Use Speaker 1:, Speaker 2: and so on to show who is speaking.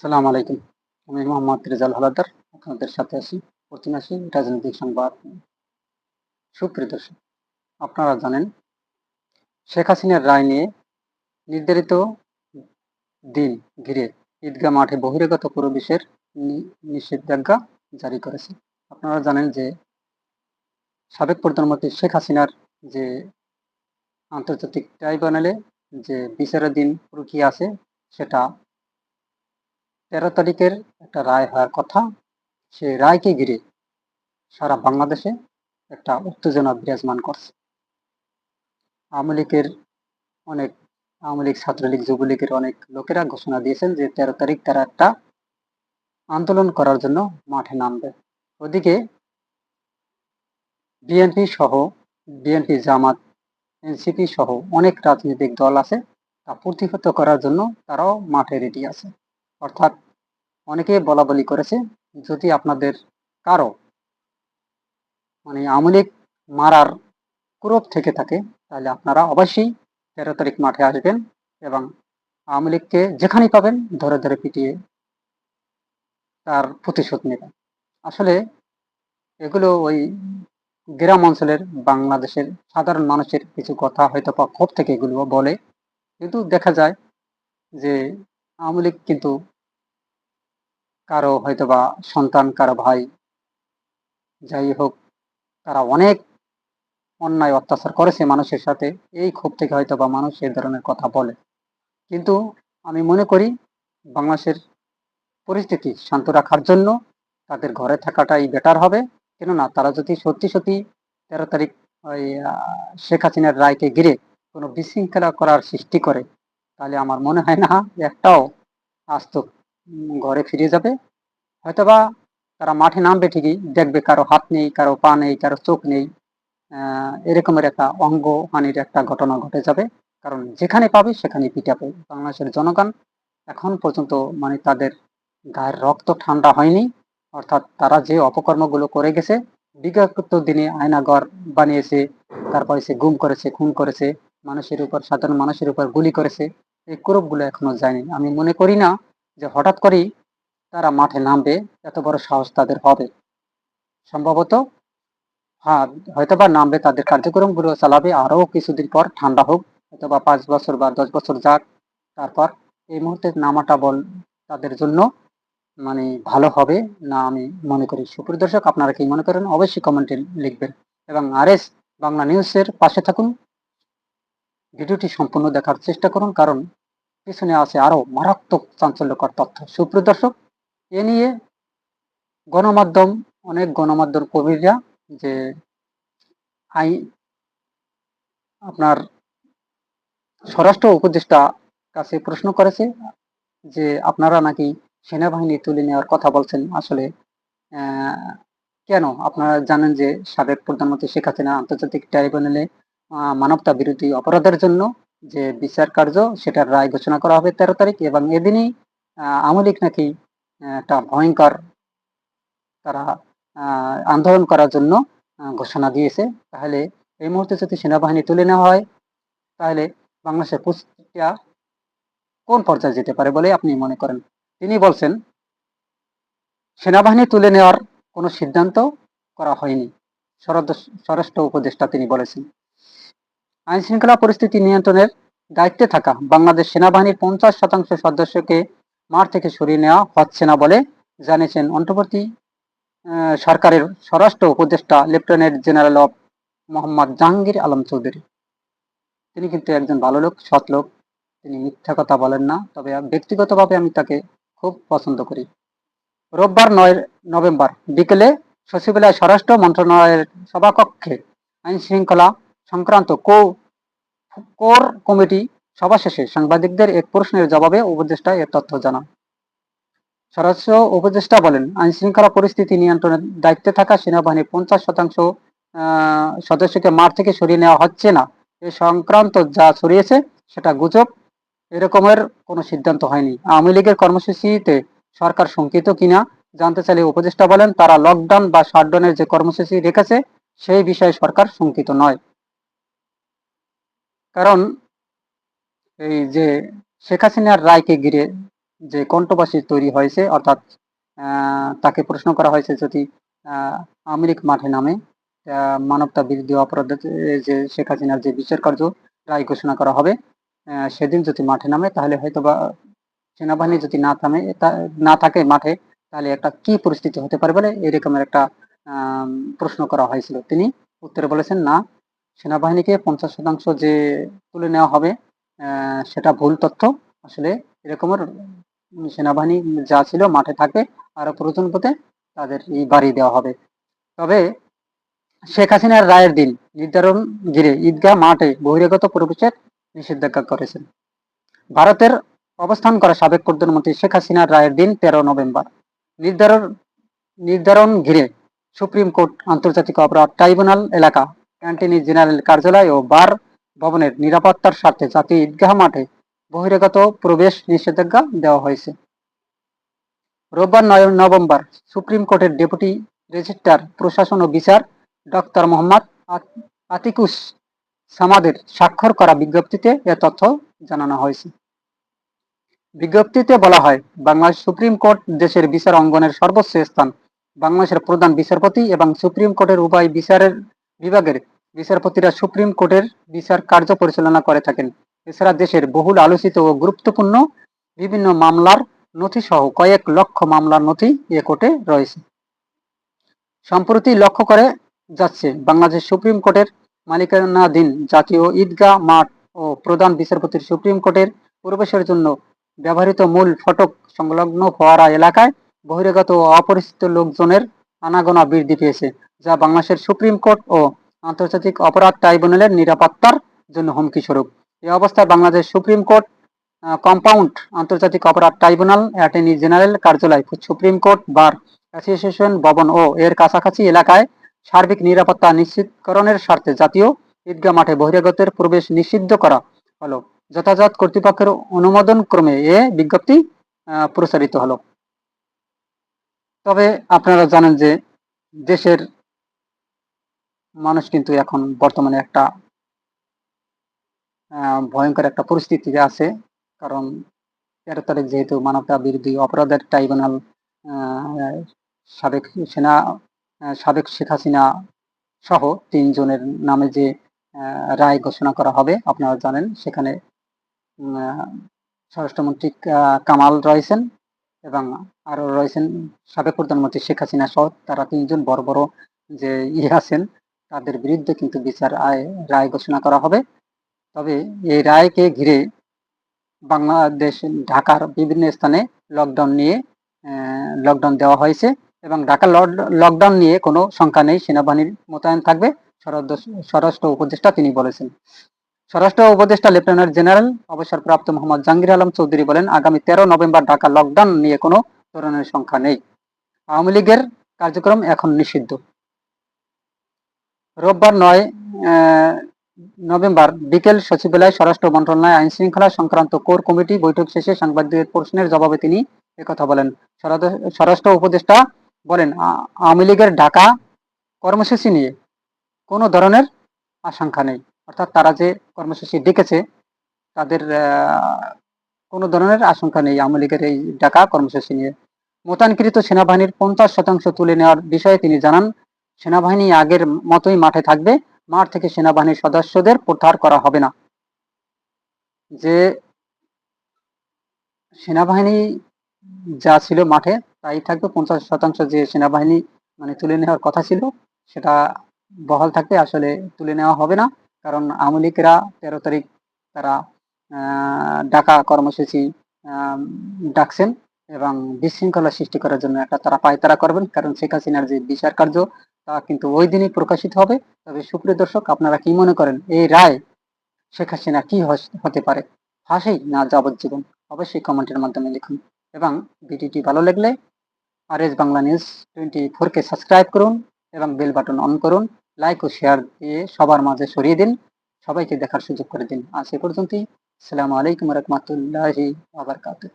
Speaker 1: সালাম আলাইকুম। আমি মোহাম্মদ রেজাল হালাদার, আপনাদের সাথে আছি। প্রতিমাসী রাজনৈতিক সংবাদ। সুপ্রিয় দর্শক, আপনারা জানেন, শেখ হাসিনার রায় নিয়ে নির্ধারিত দিন ঘিরে ঈদগাহ মাঠে বহিরাগত প্রবেশের নিষেধাজ্ঞা জারি করেছে। আপনারা জানেন যে সাবেক প্রধানমন্ত্রী শেখ হাসিনার যে আন্তর্জাতিক ট্রাইব্যুনালে যে বিচারাধীন প্রক্রিয়া আছে, সেটা তেরো তারিখের একটা রায় হওয়ার কথা। সেই রায়কে ঘিরে সারা বাংলাদেশে একটা উত্তেজনা বিরাজমান করছে। আওয়ামী লীগের অনেক, আওয়ামী লীগ, ছাত্রলীগ, যুবলীগের অনেক লোকেরা ঘোষণা দিয়েছেন যে তেরো তারিখ তারা একটা আন্দোলন করার জন্য মাঠে নামবে। ওদিকে বিএনপি সহ, বিএনপি জামাত, এনসিপি সহ অনেক রাজনৈতিক দল আছে, তা প্রতিহত করার জন্য তারাও মাঠে রেডি আছে। অর্থাৎ অনেকে বলা বলি করেছে, যদি আপনাদের কারও মানে আওয়ামী লীগ মারার কুরব থেকে থাকে, তাহলে আপনারা অবশ্যই তেরো তারিখ মাঠে আসবেন এবং আওয়ামী লীগকে যেখানেই পাবেন ধরে ধরে পিটিয়ে তার প্রতিশোধ নেবেন। আসলে এগুলো ওই গ্রাম অঞ্চলের বাংলাদেশের সাধারণ মানুষের কিছু কথা হয়তো বা ক্ষোভ থেকে এগুলো বলে, কিন্তু দেখা যায় যে আওয়ামী কিন্তু কারও হয়তো বা সন্তান, কারও ভাই, যাই হোক, তারা অনেক অন্যায় অত্যাচার করেছে মানুষের সাথে, এই ক্ষোভ থেকে হয়তো বা মানুষ এই ধরনের কথা বলে। কিন্তু আমি মনে করি, বাংলাদেশের পরিস্থিতি শান্ত রাখার জন্য তাদের ঘরে থাকাটাই বেটার হবে। কেননা তারা যদি সত্যি সত্যি তেরো তারিখ ওই শেখ হাসিনার রায়কে ঘিরে কোনো বিশৃঙ্খলা করার সৃষ্টি করে, তাহলে আমার মনে হয় না একটাও আস্ত ঘরে ফিরে যাবে। হয়তোবা তারা মাঠে নামবে ঠিকই, দেখবে কারও হাত নেই, কারও পা নেই, কারও চোখ নেই। এরকমের একটা অঙ্গ হানির একটা ঘটনা ঘটে যাবে। কারণ যেখানে পাবে সেখানে পিটাবে বাংলাদেশের জনগণ এখন পর্যন্ত মানে তাদের গায়ের রক্ত ঠান্ডা হয়নি। অর্থাৎ তারা যে অপকর্মগুলো করে গেছে বিগত দিনে আয়নাগর বানিয়েছে, তারপরে সে গুম করেছে, খুন করেছে, মানুষের উপর, সাধারণ মানুষের উপর গুলি করেছে, এই কুরবগুলো এখনও যায়নি। আমি মনে করি না যে হঠাৎ করেই তারা মাঠে নামবে, এত বড় সাহস তাদের হবে। সম্ভবত হ্যাঁ হয়তো বা নামবে তাদের কার্যক্রমগুলো চালাবে আরও কিছুদিন পর ঠান্ডা হোক হয়তো বা পাঁচ বছর বা দশ বছর যাক, তারপর এই মুহূর্তে নামাটা বল, তাদের জন্য মানে ভালো হবে না আমি মনে করি। সুপ্রিয় দর্শক, আপনারা কি মনে করেন? অবশ্যই কমেন্টে লিখবেন। এবং আর এস বাংলা নিউজের পাশে থাকুন। ভিডিওটি সম্পূর্ণ দেখার চেষ্টা করুন, কারণ পিছনে আছে আরও মারাত্মক চাঞ্চল্যকর তথ্য। সুপ্রিয় দর্শক, এ নিয়ে গণমাধ্যম, অনেক গণমাধ্যম কর্মীরা যে আই আপনার স্বরাষ্ট্র উপদেষ্টা কাছে প্রশ্ন করেছে যে আপনারা নাকি সেনাবাহিনী তুলে নেওয়ার কথা বলছেন, আসলে কেন? আপনারা জানেন যে সাবেক প্রধানমন্ত্রী শেখ হাসিনা আন্তর্জাতিক ট্রাইব্যুনালে মানবতা বিরোধী অপরাধের জন্য যে বিচার কার্য, সেটার রায় ঘোষণা করা হবে তেরো তারিখ এবং এদিনই আওয়ামী লীগ নাকি একটা ভয়ঙ্কর তারা আন্দোলন করার জন্য ঘোষণা দিয়েছে। তাহলে এই মুহূর্তে যদি সেনাবাহিনী তুলে নেওয়া হয়, তাহলে বাংলাদেশের প্রস্তুতিটা কোন পর্যায়ে যেতে পারে বলে আপনি মনে করেন? তিনি বলছেন, সেনাবাহিনী তুলে নেওয়ার কোনো সিদ্ধান্ত করা হয়নি। স্বরাষ্ট্র উপদেষ্টা তিনি বলেছেন। আইন শৃঙ্খলা পরিস্থিতি নিয়ন্ত্রণের দায়িত্বে থাকা বাংলাদেশ সেনাবাহিনীর পঞ্চাশ শতাংশ সদস্যকে মাঠ থেকে সরিয়ে নেওয়া হচ্ছে না বলে জানিয়েছেন অন্তর্বর্তী সরকারের স্বরাষ্ট্র উপদেষ্টা লেফটেন্যান্ট জেনারেল অফ মোহাম্মদ জাহাঙ্গীর আলম চৌধুরী। তিনি কিন্তু একজন ভালো লোক, সৎ লোক। তিনি মিথ্যা কথা বলেন না। তবে ব্যক্তিগতভাবে আমি তাকে খুব পছন্দ করি। রোববার নয় নভেম্বর বিকেলে সচিবালয় স্বরাষ্ট্র মন্ত্রণালয়ের সভাকক্ষে আইন শৃঙ্খলা সংক্রান্ত কো, কোর কমিটি সভা শেষে সাংবাদিকদের এক প্রশ্নের জবাবে উপদেষ্টা এ তথ্য জানান। স্বরাষ্ট্র উপদেষ্টা বলেন আইন শৃঙ্খলা পরিস্থিতি নিয়ন্ত্রণের দায়িত্বে থাকা সেনাবাহিনীর পঞ্চাশ শতাংশ সদস্যকে মাঠ থেকে সরিয়ে নেওয়া হচ্ছে না। এ সংক্রান্ত যা ছড়িয়েছে, সেটা গুজব। এরকমের কোনো সিদ্ধান্ত হয়নি। আওয়ামী লীগের কর্মসূচিতে সরকার শঙ্কিত কিনা জানতে চাইলে উপদেষ্টা বলেন, তারা লকডাউন বা শাটডাউনের যে কর্মসূচি রেখেছে, সেই বিষয়ে সরকার শঙ্কিত নয়। কারণ এই যে শেখ হাসিনার রায়কে ঘিরে যে কণ্ঠবাসী তৈরি হয়েছে, অর্থাৎ তাকে প্রশ্ন করা হয়েছে যদি লীগ মাঠে নামে মানবতা বিরোধী অপরাধ যে শেখ হাসিনার যে বিচার কার্য, রায় ঘোষণা করা হবে সেদিন যদি মাঠে নামে, তাহলে হয়তো বা সেনাবাহিনী যদি না থামে না থাকে মাঠে, তাহলে একটা কি পরিস্থিতি হতে পারে বলে এরকমের একটা প্রশ্ন করা হয়েছিল। তিনি উত্তরে বলেছেন, না সেনাবাহিনীকে পঞ্চাশ শতাংশ যে তুলে নেওয়া হবে সেটা ভুল তথ্য। আসলে এরকমের সেনাবাহিনী যা ছিল মাঠে থাকবে আরও প্রয়োজন পথে তাদের এই বাড়ি দেওয়া হবে। তবে শেখ হাসিনার রায়ের দিন নির্ধারণ ঘিরে ঈদগাহ মাঠে বহিরাগত প্রবেশের নিষেধাজ্ঞা করেছেন। ভারতের অবস্থান করা সাবেক প্রধানমন্ত্রী শেখ হাসিনার রায়ের দিন তেরো নভেম্বর। নির্ধারণ নির্ধারণ ঘিরে সুপ্রিম কোর্ট আন্তর্জাতিক অপরাধ ট্রাইব্যুনাল এলাকা ক্যান্টিনি জেনারেল কার্যালয় ও বার ভবনের নিরাপত্তার স্বার্থে জাতীয় ঈদগাহ মাঠে বহিরাগত প্রবেশ নিষেধাজ্ঞা দেওয়া হয়েছে। রোববার নয় নভেম্বর সুপ্রিম কোর্টের ডেপুটি রেজিস্ট্রার, প্রশাসন ও বিচার ডক্টর মোহাম্মদ আতিকুস সামাদের স্বাক্ষর করা বিজ্ঞপ্তিতে এ তথ্য জানানো হয়েছে। বিজ্ঞপ্তিতে বলা হয়, বাংলাদেশ সুপ্রিম কোর্ট দেশের বিচার অঙ্গনের সর্বোচ্চ স্থান, বাংলাদেশের প্রধান বিচারপতি এবং সুপ্রিম কোর্টের উভয় বিচারের বিভাগের বিচারপতিরা সুপ্রিম কোর্টের বিচার কার্য পরিচালনা করে থাকেন। এছাড়া দেশের বহুল আলোচিত ও গুরুত্বপূর্ণ বিভিন্ন মামলার নথি সহ কয়েক লক্ষ মামলার নথি এ কোর্টে রয়েছে। সম্প্রতি লক্ষ্য করে যাচ্ছে, বাংলাদেশ সুপ্রিম কোর্টের মালিকানাধীন জাতীয় ঈদগাহ মাঠ ও প্রধান বিচারপতির সুপ্রিম কোর্টের প্রবেশের জন্য ব্যবহৃত মূল ফটক সংলগ্ন ফোয়ারা এলাকায় বহিরাগত ও অপরিচিত লোকজনের আনাগোনা বৃদ্ধি পেয়েছে, যা বাংলাদেশের সুপ্রিম কোর্ট ও আন্তর্জাতিক অপরাধ ট্রাইব্যুনালের নিরাপত্তার জন্য হুমকি স্বরূপ। এই অবস্থায় বাংলাদেশ সুপ্রিম কোর্ট কম্পাউন্ড আন্তর্জাতিক অপরাধ ট্রাইব্যুনাল, অ্যাটর্নি জেনারেল কার্যালয়, সুপ্রিম কোর্ট, বার অ্যাসোসিয়েশন ভবন ও এর কাছাকাছি এলাকায় সার্বিক নিরাপত্তা নিশ্চিতকরণের স্বার্থে জাতীয় ঈদগাহ মাঠে বহিরাগতের প্রবেশ নিষিদ্ধ করা হলো। যথাযথ কর্তৃপক্ষের অনুমোদন ক্রমে এ বিজ্ঞপ্তি প্রচারিত হলো। তবে আপনারা জানেন যে দেশের মানুষ কিন্তু এখন বর্তমানে একটা ভয়ঙ্কর একটা পরিস্থিতিতে আছে। কারণ তেরো তারিখ যেহেতু মানবতা বিরোধী অপরাধের ট্রাইব্যুনাল সাবেক সেনা সাবেক শেখ হাসিনা সহ তিনজনের নামে যে রায় ঘোষণা করা হবে, আপনারা জানেন, সেখানে স্বরাষ্ট্রমন্ত্রী কামাল রয়েছেন এবং আরও রয়েছেন সাবেক প্রধানমন্ত্রী শেখ হাসিনা সহ তারা তিনজন বড় বড় যে ইয়ে আছেন তাদের বিরুদ্ধে কিন্তু বিচার আয়, রায় ঘোষণা করা হবে। তবে এই রায়কে ঘিরে বাংলাদেশ, ঢাকার বিভিন্ন স্থানে লকডাউন নিয়ে লকডাউন দেওয়া হয়েছে এবং ঢাকা লকডাউন নিয়ে কোনো সংখ্যা নেই, সেনাবাহিনীর মোতায়েন থাকবে, স্বরাষ্ট্র- উপদেষ্টা তিনি বলেছেন। স্বরাষ্ট্র উপদেষ্টা লেফটেন্যান্ট জেনারেল অবসরপ্রাপ্ত মোহাম্মদ জাহাঙ্গীর আলম চৌধুরী বলেন, আগামী তেরো নভেম্বর ঢাকা লকডাউন নিয়ে কোনো ধরনের সংখ্যা নেই। আওয়ামী লীগের কার্যক্রম এখন নিষিদ্ধ। রোববার নয় নভেম্বর বিকেল সচিবালয় স্বরাষ্ট্র মন্ত্রণালয় আইন শৃঙ্খলা সংক্রান্ত কোর কমিটি বৈঠক শেষে সাংবাদিকদের প্রশ্নের জবাবে তিনি একথা বলেন। স্বরাষ্ট্র উপদেষ্টা বলেন আওয়ামী লীগের ঢাকা কর্মসূচি নিয়ে কোনো ধরনের আশঙ্কা নেই। অর্থাৎ তারা যে কর্মসূচি ডেকেছে, তাদের কোনো ধরনের আশঙ্কা নেই আওয়ামী লীগের এই ডাকা কর্মসূচি নিয়ে। মোতায়েনকৃত সেনাবাহিনীর পঞ্চাশ শতাংশ তুলে নেওয়ার বিষয়ে তিনি জানান সেনাবাহিনী আগের মতোই মাঠে থাকবে। মাঠ থেকে সেনাবাহিনীর সদস্যদের প্রত্যাহার করা হবে না। যে সেনাবাহিনী যা ছিল মাঠে, তাই থাকবে। পঞ্চাশ শতাংশ যে সেনাবাহিনী মানে তুলে নেওয়ার কথা ছিল, সেটা বহাল থাকবে। আসলে তুলে নেওয়া হবে না। কারণ আওয়ামী লীগেরা তেরো তারিখ তারা ডাকা কর্মসূচি ডাকছেন। এবং বিশৃঙ্খলা সৃষ্টি করার জন্য একটা তারা পায়তারা করবেন, কারণ শেখ হাসিনার যে বিচার কার্য, তা কিন্তু ওই দিনই প্রকাশিত হবে। তবে সুপ্রিয় দর্শক, আপনারা কি মনে করেন, এই রায় শেখ হাসিনা কি হতে পারে? ফাঁসি না যাবজ্জীবন? অবশ্যই কমেন্টের মাধ্যমে লিখুন। এবং ভিডিওটি ভালো লাগলে R S Bangla news twenty ফোরকে সাবস্ক্রাইব করুন এবং বেল বাটন অন করুন। লাইক ও শেয়ার দিয়ে সবার মাঝে সরিয়ে দিন। সবাইকে দেখার সুযোগ করে দিন। আজ এ পর্যন্তই। আসসালামু আলাইকুম রহমতুল্লাহি আবরকাতুহ